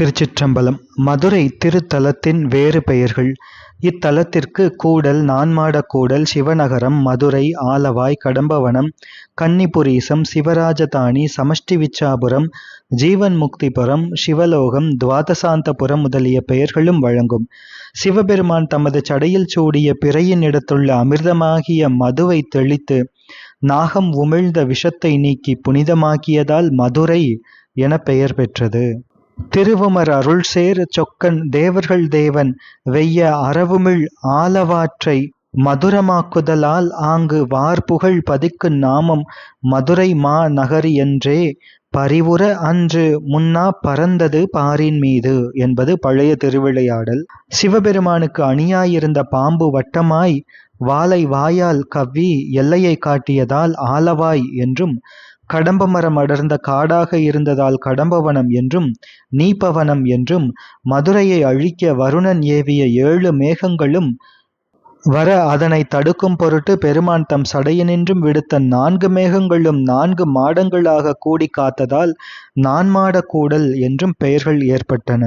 திருச்சிற்றம்பலம். மதுரை திருத்தலத்தின் வேறு பெயர்கள். இத்தலத்திற்கு கூடல் நான்மாடக்கூடல் சிவநகரம் மதுரை ஆலவாய் கடம்பவனம் கன்னிபுரீசம் சிவராஜதானி சமஷ்டி விச்சாபுரம் ஜீவன் முக்திபுரம் சிவலோகம் துவாதசாந்தபுரம் முதலிய பெயர்களும் வழங்கும். சிவபெருமான் தமது சடையில் சூடிய பிறையின் இடத்துள்ள அமிர்தமாகிய மதுவை தெளித்து நாகம் உமிழ்ந்த விஷத்தை நீக்கி புனிதமாக்கியதால் மதுரை என பெயர் பெற்றது. திருவுமர் அருள்சேர் சொக்கன் தேவர்கள் தேவன் வெய்ய அறவுமிழ் ஆலவாற்றை மதுரமாக்குதலால் ஆங்கு வார்புகழ் பதிக்கு நாமம் மதுரை மா நகரி என்றே பரிவுர அன்று முன்னா பறந்தது பாரின் மீது என்பது பழைய திருவிளையாடல். சிவபெருமானுக்கு அணியாயிருந்த பாம்பு வட்டமாய் வாலை வாயால் கவ்வி எல்லையை காட்டியதால் ஆலவாய் என்றும் கடம்ப மரம் அடர்ந்த காடாக இருந்ததால் கடம்பவனம் என்றும் நீப்பவனம் என்றும் மதுரையை அழிக்க வருணன் ஏவிய ஏழு மேகங்களும் வர அதனை தடுக்கும் பொருட்டு பெருமான் தம் சடையினின்றும் விடுத்த நான்கு மேகங்களும் நான்கு மாடங்களாக கூடி காத்ததால் நான்மாட கூடல் என்றும் பெயர்கள் ஏற்பட்டன.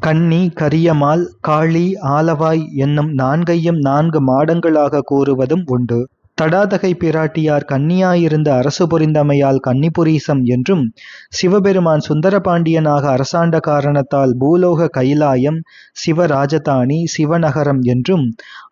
கன்னி கரியமால் காளி ஆலவாய் என்னும் நான்கையும் நான்கு மாடங்களாக கூறுவதும் உண்டு. தடாதகை பிராட்டியார் கன்னியாயிருந்த அரசு புரிந்தமையால் கன்னிபுரீசம் என்றும் சிவபெருமான் சுந்தரபாண்டியனாக அரசாண்ட காரணத்தால் பூலோக கைலாயம் சிவராஜதானி சிவநகரம் என்றும்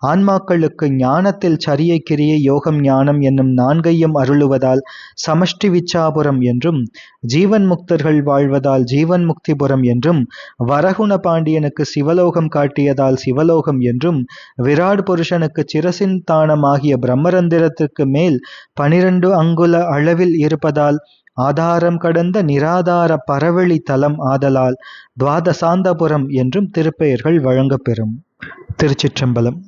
ஆன்மாக்களுக்கு ஞானத்தில் சரிய கிரிய யோகம் ஞானம் என்னும் நான்கையும் அருளுவதால் சமஷ்டி விச்சாபுரம் என்றும் ஜீவன் முக்தர்கள் வாழ்வதால் ஜீவன் முக்திபுரம் என்றும் வரகுண பாண்டியனுக்கு சிவலோகம் காட்டியதால் சிவலோகம் என்றும் விராட் புருஷனுக்கு சிரசின் தானமாகிய பிரம்மரந்து மந்திரத்துக்கு மேல் பனிரெண்டு அங்குல அளவில் இருப்பதால் ஆதாரம் கடந்த நிராதார பரவெளி தலம் ஆதலால் துவாதசாந்தபுரம் என்றும் திருப்பெயர்கள் வழங்கப்பெறும். திருச்சிற்றம்பலம்.